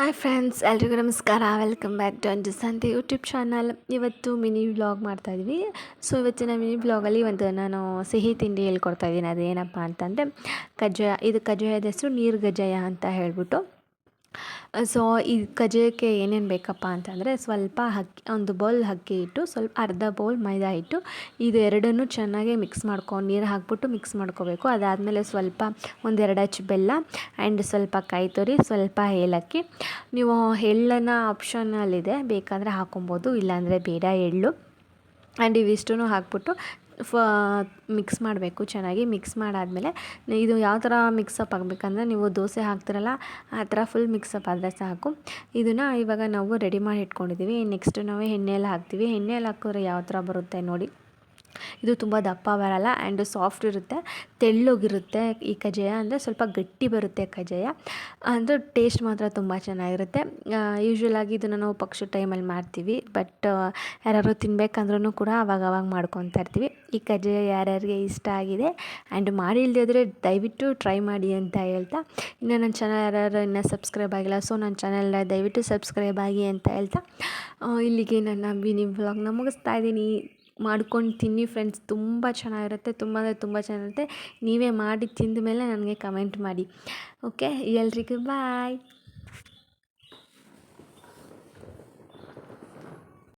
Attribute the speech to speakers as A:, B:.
A: Hi friends, ಎಲ್ರಿಗೂ ನಮಸ್ಕಾರ. Welcome back to Anju Sante YouTube channel ಇವತ್ತು ಮಿನಿ ವ್ಲಾಗ್ ಮಾಡ್ತಾಯಿದ್ವಿ ಸೊ ಇವತ್ತಿನ ಮಿನಿ ವ್ಲಾಗಲ್ಲಿ ಒಂದು ನಾನು ಸಿಹಿ ತಿಂಡಿ ಹೇಳ್ಕೊಡ್ತಾ ಇದ್ದೀನಿ ಅದೇನಪ್ಪ ಅಂತಂದರೆ, ಕಜ್ಜಾಯ, ಇದು ಕಜ್ಜಾಯದ ಹೆಸರು ನೀರು ಗಜ್ಜಾಯ ಅಂತ ಹೇಳ್ಬಿಟ್ಟು. ಸೊ ಈ ಕಜ್ಜಾಯಕ್ಕೆ ಏನೇನು ಬೇಕಪ್ಪ ಅಂತಂದರೆ ಸ್ವಲ್ಪ ಅಕ್ಕಿ ಒಂದು ಬೌಲ್ ಅಕ್ಕಿ ಇಟ್ಟು, ಸ್ವಲ್ಪ ಅರ್ಧ ಬೌಲ್ ಮೈದಾ ಹಿಟ್ಟು, ಇದು ಎರಡನ್ನೂ ಚೆನ್ನಾಗಿ ಮಿಕ್ಸ್ ಮಾಡ್ಕೊಂಡು, ನೀರು ಹಾಕ್ಬಿಟ್ಟು ಮಿಕ್ಸ್ ಮಾಡ್ಕೋಬೇಕು. ಅದಾದಮೇಲೆ ಸ್ವಲ್ಪ ಒಂದೆರಡು ಹಚ್ಚು ಬೆಲ್ಲ ಆ್ಯಂಡ್ ಸ್ವಲ್ಪ ಕಾಯಿ ತುರಿ, ಸ್ವಲ್ಪ ಏಲಕ್ಕಿ. ನೀವು ಎಳ್ಳನ್ನು ಆಪ್ಷನಲ್ಲಿದೆ ಬೇಕಾದರೆ ಹಾಕೊಬೋದು, ಇಲ್ಲಾಂದರೆ ಬೇಡ ಎಳ್ಳು. ಆ್ಯಂಡ್ ಇವಿಷ್ಟೂ ಹಾಕ್ಬಿಟ್ಟು ಫ ಮಿಕ್ಸ್ ಮಾಡಬೇಕು, ಚೆನ್ನಾಗಿ ಮಿಕ್ಸ್ ಮಾಡಾದಮೇಲೆ, ಇದು ಯಾವ ಥರ ಮಿಕ್ಸಪ್ ಆಗಬೇಕಂದ್ರೆ ನೀವು ದೋಸೆ ಹಾಕ್ತಿರಲ್ಲ, ಆ ಥರ ಫುಲ್ ಮಿಕ್ಸಪ್ ಆದರೆ ಸಾಕು. ಇದನ್ನು ಇವಾಗ ನಾವು ರೆಡಿ ಮಾಡಿ ಇಟ್ಕೊಂಡಿದ್ದೀವಿ ನೆಕ್ಸ್ಟ್ ನಾವು ಎಣ್ಣೆಯಲ್ಲಿ ಹಾಕ್ತೀವಿ. ಎಣ್ಣೆಯಲ್ಲಿ ಹಾಕಿದ್ರೆ ಯಾವ ಥರ ಬರುತ್ತೆ ನೋಡಿ. ಇದು ತುಂಬ ದಪ್ಪ ಬರಲ್ಲ ಆ್ಯಂಡ್ ಸಾಫ್ಟ್ ಇರುತ್ತೆ. ತೆಳ್ಳಗಿರುತ್ತೆ ಈ ಕಜ್ಜಾಯ ಅಂದರೆ ಸ್ವಲ್ಪ ಗಟ್ಟಿ ಬರುತ್ತೆ ಕಜ್ಜಾಯ. ಅಂದರೆ ಟೇಸ್ಟ್ ಮಾತ್ರ ತುಂಬ ಚೆನ್ನಾಗಿರುತ್ತೆ. ಯೂಶ್ವಲಾಗಿ ಇದನ್ನು ನಾವು ಪಕ್ಷ ಟೈಮಲ್ಲಿ ಮಾಡ್ತೀವಿ. ಬಟ್ ಯಾರು ತಿನ್ಬೇಕಂದ್ರೂ ಕೂಡ ಅವಾಗ ಅವಾಗ ಮಾಡ್ಕೊತಾ ಇರ್ತೀವಿ. ಈ ಕಜ್ಜಾಯ ಯಾರ್ಯಾರಿಗೆ ಇಷ್ಟ ಆಗಿದೆ ಆ್ಯಂಡ್ ಮಾಡಿ ಇಲ್ಲದಿದ್ರೆ ದಯವಿಟ್ಟು ಟ್ರೈ ಮಾಡಿ ಅಂತ ಹೇಳ್ತಾ. ಇನ್ನು ನನ್ನ ಚಾನಲ್ ಯಾರ್ಯಾರು ಇನ್ನೂ ಸಬ್ಸ್ಕ್ರೈಬ್ ಆಗಿಲ್ಲ ಸೊ ನನ್ನ ಚಾನಲ್ ದಯವಿಟ್ಟು ಸಬ್ಸ್ಕ್ರೈಬ್ ಆಗಿ ಅಂತ ಹೇಳ್ತಾ. ಇಲ್ಲಿಗೆ ನನ್ನ ಬಿನಿ ವ್ಲಾಗ್ನ ಮುಗಿಸ್ತಾ ಇದ್ದೀನಿ. ಮಾಡ್ಕೊಂಡು ತಿನ್ನಿ ಫ್ರೆಂಡ್ಸ್ ತುಂಬ ಚೆನ್ನಾಗಿರುತ್ತೆ. ತುಂಬ ಅಂದರೆ ತುಂಬ ಚೆನ್ನಾಗಿರುತ್ತೆ. ನೀವೇ ಮಾಡಿ ತಿಂದ ಮೇಲೆ ನನಗೆ ಕಮೆಂಟ್ ಮಾಡಿ. ಓಕೆ ಎಲ್ರಿಗೂ ಬಾಯ್